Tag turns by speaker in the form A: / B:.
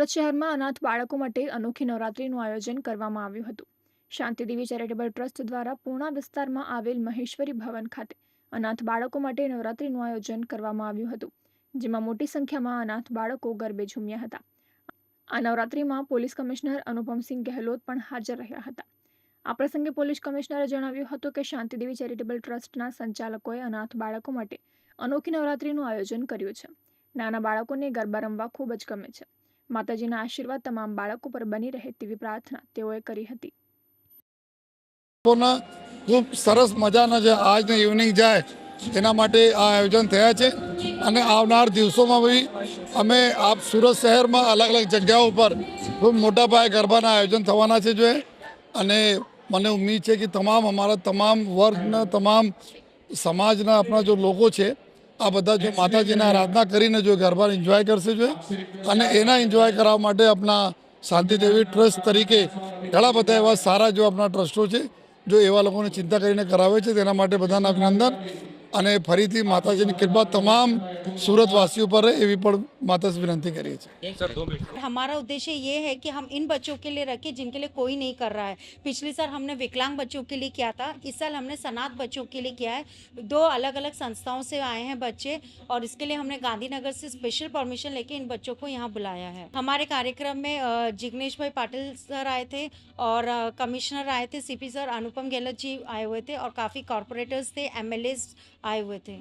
A: સુરત શહેરમાં અનાથ બાળકો માટે અનોખી નવરાત્રીનું આયોજન કરવામાં આવ્યું હતું. શાંતિદેવી ચેરિટેબલ ટ્રસ્ટ દ્વારા પૂર્ણા વિસ્તારમાં આવેલ મહેશ્વરી ભવન ખાતે અનાથ બાળકો માટે નવરાત્રીનું આયોજન કરવામાં આવ્યું હતું, જેમાં મોટી સંખ્યામાં અનાથ બાળકો ગરબે ઝૂમ્યા હતા. આ નવરાત્રીમાં પોલીસ કમિશનર અનુપમસિંહ ગહેલોત પણ હાજર રહ્યા હતા. આ પ્રસંગે પોલીસ કમિશનરે જણાવ્યું હતું કે શાંતિદેવી ચેરિટેબલ ટ્રસ્ટના સંચાલકોએ અનાથ બાળકો માટે અનોખી નવરાત્રીનું આયોજન કર્યું છે. નાના બાળકોને ગરબા રમવા ખૂબ જ ગમે છે. માતાજીના આશીર્વાદ તમામ બાળકો પર બની રહે તેવી પ્રાર્થના તેઓએ કરી હતી.
B: ખૂબ સરસ મજાના જે આજની ઇવનિંગ જાય, એના માટે આ આયોજન થયા છે અને આવનાર દિવસોમાં બી અમે આપ સુરત શહેરમાં અલગ અલગ જગ્યાઓ પર ખૂબ મોટા પાયે ગરબાના આયોજન થવાના છે જોઈએ અને મને ઉમ્મીદ છે કે તમામ અમારા તમામ વર્ગના, તમામ સમાજના આપણા જો લોકો છે આ બધા જો માતાજીના આરાધના કરીને જો ગરબા એન્જોય કરશે જો અને એના એન્જોય કરાવવા માટે આપણા શાંતિદેવી ટ્રસ્ટ તરીકે ઘણા બધા એવા સારા જો આપણા ટ્રસ્ટો છે, જો એવા લોકોને ચિંતા કરીને કરાવે છે, તેના માટે બધાને અભિનંદન. અને ફરીથી માતાજીની કૃપા તમામ સુરતવાસીઓ પર રહે એવી પણ માતાજી વિનંતી કરીએ છીએ
C: हमारा उद्देश्य ये है कि हम इन बच्चों के लिए रखें जिनके लिए कोई नहीं कर रहा है पिछले साल हमने विकलांग बच्चों के लिए किया था इस साल हमने सनात बच्चों के लिए किया है दो अलग अलग संस्थाओं से आए हैं बच्चे और इसके लिए हमने गांधीनगर से स्पेशल परमिशन लेके इन बच्चों को यहाँ बुलाया है हमारे कार्यक्रम में अ, जिग्नेश भाई पाटिल सर आए थे और अ, कमिश्नर आए थे सीपी सर अनुपम गहलोत जी आए हुए थे और काफ़ी कॉरपोरेटर्स थे एम આવ્યો છે